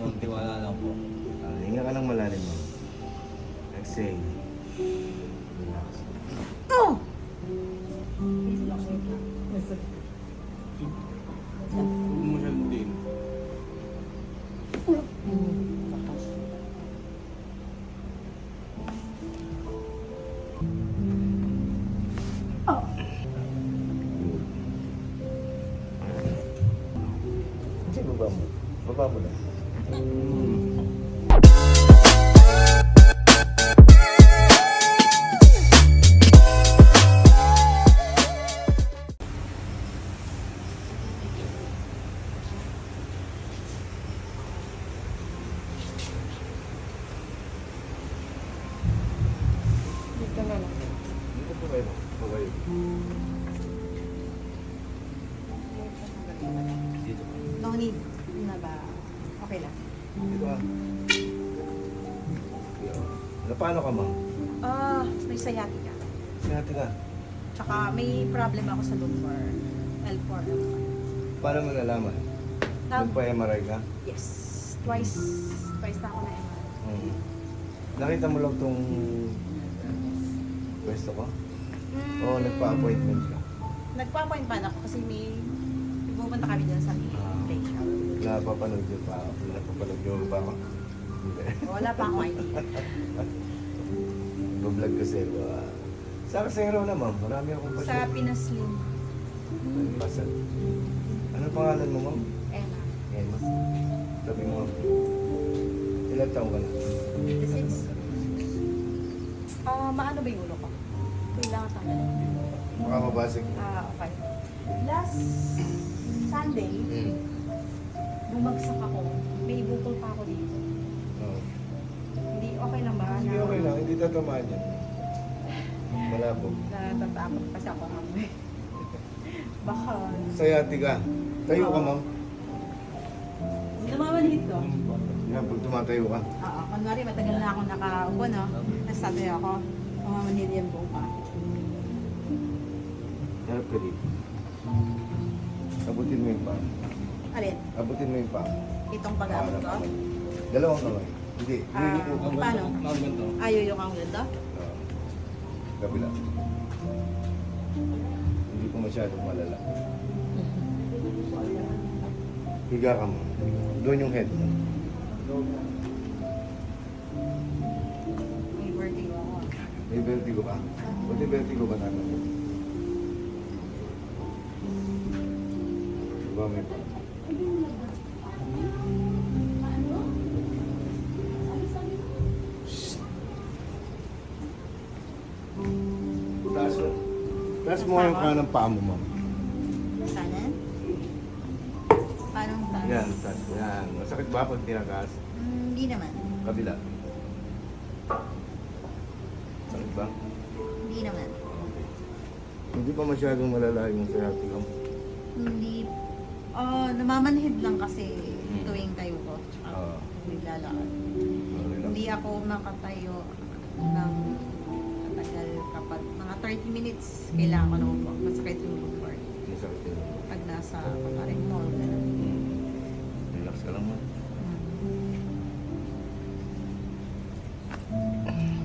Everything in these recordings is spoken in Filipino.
ma'am. Tiwala lang po. Ah, hinga ka lang malalim mo. Exhale. Relax. Huwag mo siyang din. Sige, baba mo. Baba mo lang. Dito Dito ah. Ano, paano ka, ma'am? Ah, may sciatica. Sinati ka. Tsaka may problem ako sa lumbar. L4. Paano mo nalaman? Now, Nagpa-MRI ka? yes. Twice. Twice na ako na MRI. Hmm. Nakita mo lang tong pwesto ko? Mm, Oo, nagpa-appointment ka. Nagpa-appointment ako kasi may pupunta kami dyan sa shop. Napapanood niyo pa. Napapanood niyo pa ako. Wala pa akong idea. Bablog kasi ako. Sa Kasero na ma'am, marami akong Sa pasyente. Pinaslim. Pasal. Ano pangalan mo ma'am? Emma. Emma. Sabi mo, ilang taong ka na? This is... Ah, maano ba yung ulo ko? Kailangan tanggalin. Baka mabasig. Ah, okay. Last Sunday, Hmm. bumagsak ako. May bukol pa ako dito. Oo. Hindi okay lang ba? Sige, na- okay lang. Hindi tatamaan yan. Malabo. Natatakot kasi ako ngayon. Baka. Sayati ka. Tayo ka ma'am. Namamanhid ko. Yan, pag tumatayo ka. Oo. Kunwari, matagal na ako nakaupo, no? Nasabi ako, mamamanhid yung pa. Harap ka dito. Abutin mo yung pa. Alin? Abutin mo yung pa. Itong pag-aabot ko? Dalawang kamay. Hindi. Ah, po. Paano? Ganito. Ayaw yung ang ganito? Oo. Kabila. Hindi ko masyadong malala. Higa ka mo. Doon yung head mo. May vertigo ako. May vertigo ka. Buti vertigo ba natin? Pa? Taas mo. Taas mo yung kanang paa mo, ma'am. Sana? Paano taas? Yan, taas mo. Yan. Masakit ba pag tinakas? Hmm, Hindi naman. Kabila. Sakit ba? Hindi naman. Okay. Hindi pa masyadong malala yung sciatica mo. Hindi. Oh, namamanhid lang kasi Hmm. tuwing tayo ko. Tsaka Oo. naglalakad. Oh, relax. Hindi ako makatayo ng matagal kapag mga 30 minutes kailangan ko na upo. Masakit yung lumbar. Pag nasa pataring mall, gano'n. Hmm. Relax ka lang mo. Oh.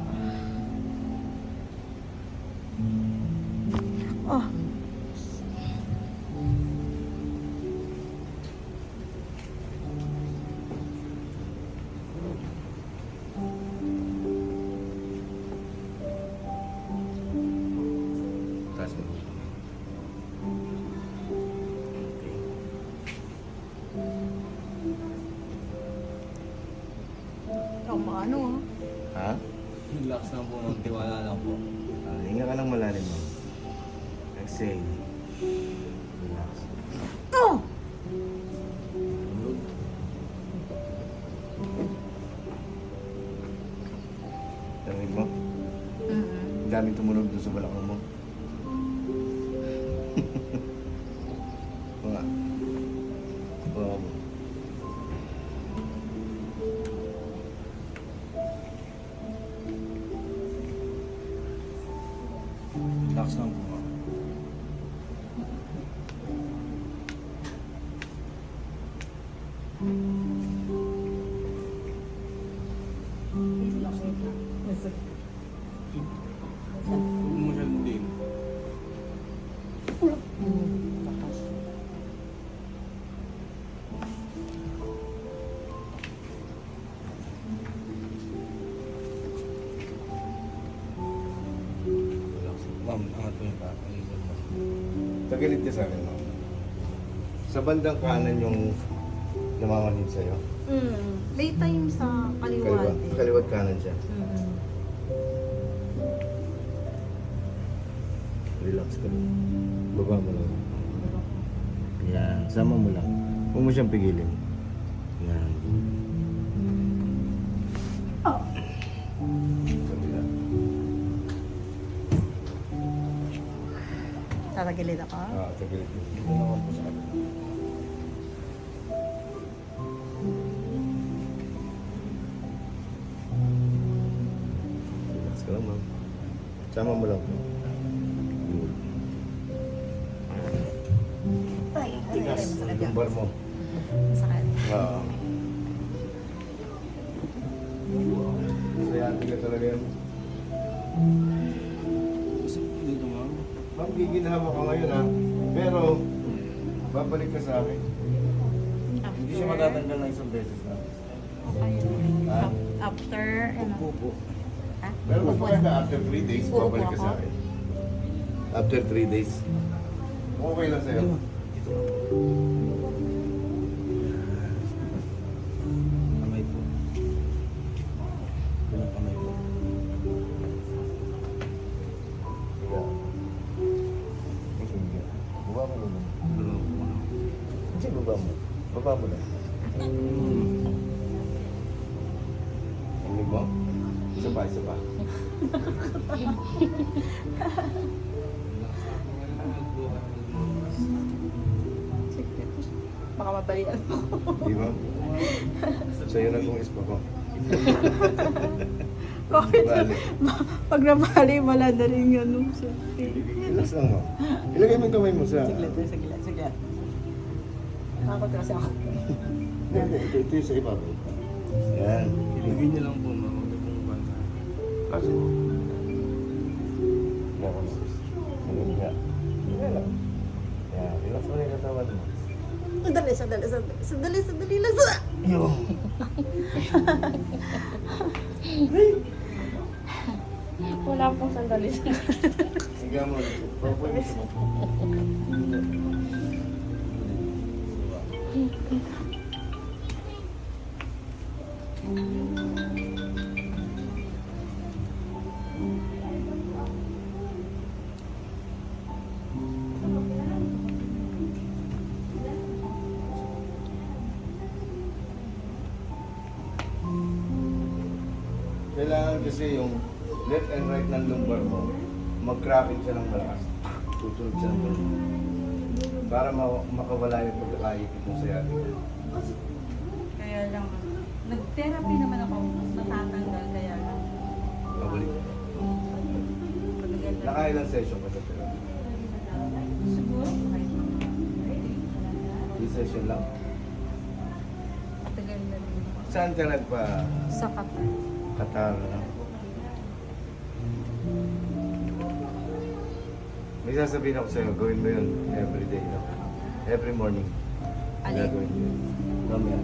Oh, maano Ha? Relax lang po, ma'am. Tiwala lang po. Ah, hinga ka lang malalim mo. Exhale. Relax. Oh! Lamig mo? Mm-hmm. Ang daming tumunog doon sa balakang mo. Relax lang po, ma'am. Ma'am, Tagilid ka sa akin, ma'am. Sa bandang kanan yung namamanhid sa'yo. Mm. May time sa kaliwa. Kaliwa, din. kaliwat kanan siya. Mm. Relax ka lang. Baba mo lang. Yan, sama mo lang. Huwag mo siyang pigilin. Yan. Tatagilid ako. Ah, tagilid. Dito naman po sa kabila. Relax ka lang, ma'am. Sama mo lang. Ay, Tigas. Lumbar mo. Masakit. Oo. Sayati ka talaga yan. Ma'am, giginhawa ka ngayon ha. Pero, babalik ka sa akin. Hindi siya matatanggal ng isang beses na. Af- After, ano? Po po. Ha? Pero mas Upo maganda after 3 days, Uupo babalik ka ako? sa akin. After 3 days. Okay lang sa'yo. Dito, baba mo. Baba mo lang. Ano mo? Isa pa, isa pa. Baka mabalian mo. Di ba? Sa'yo na itong ispa ko. Bakit? Pag nabali, wala na rin yun. Relax lang mo. Ilagay mo yung kamay mo sa... Saglit, saglit. Takot kasi ako. Hindi, ito, ito yung sa ibabaw. Yan. Ilagay niyo lang po, ma'am. Huwag pong banta. Kasi mo. Yan. Ganun nga. Lang. Yan. Relax mo na yung katawan mo. Sandali, sandali, sandali, sandali, sandali lang. Yo. Wala pong sandali. Higa mo. Papoy mo. Kailangan kasi yung left and right ng lumbar mo, mag-cracking siya ng malakas. Tutunog siya ng malakas. Para ma- makawala yung pagkakaipit mo sa yatin. Kaya lang, nag-therapy naman ako, natatanggal, kaya lang. Mabalik. Patagal na. Nakailang session ka sa therapy? Siguro, Di session lang. patagal na rin ako. Saan ka nagpa Sa Qatar. Qatar? May sasabihin ako sa'yo, gawin mo yun every day. No? Every morning. Alin? Gagawin mo yun. Mamaya,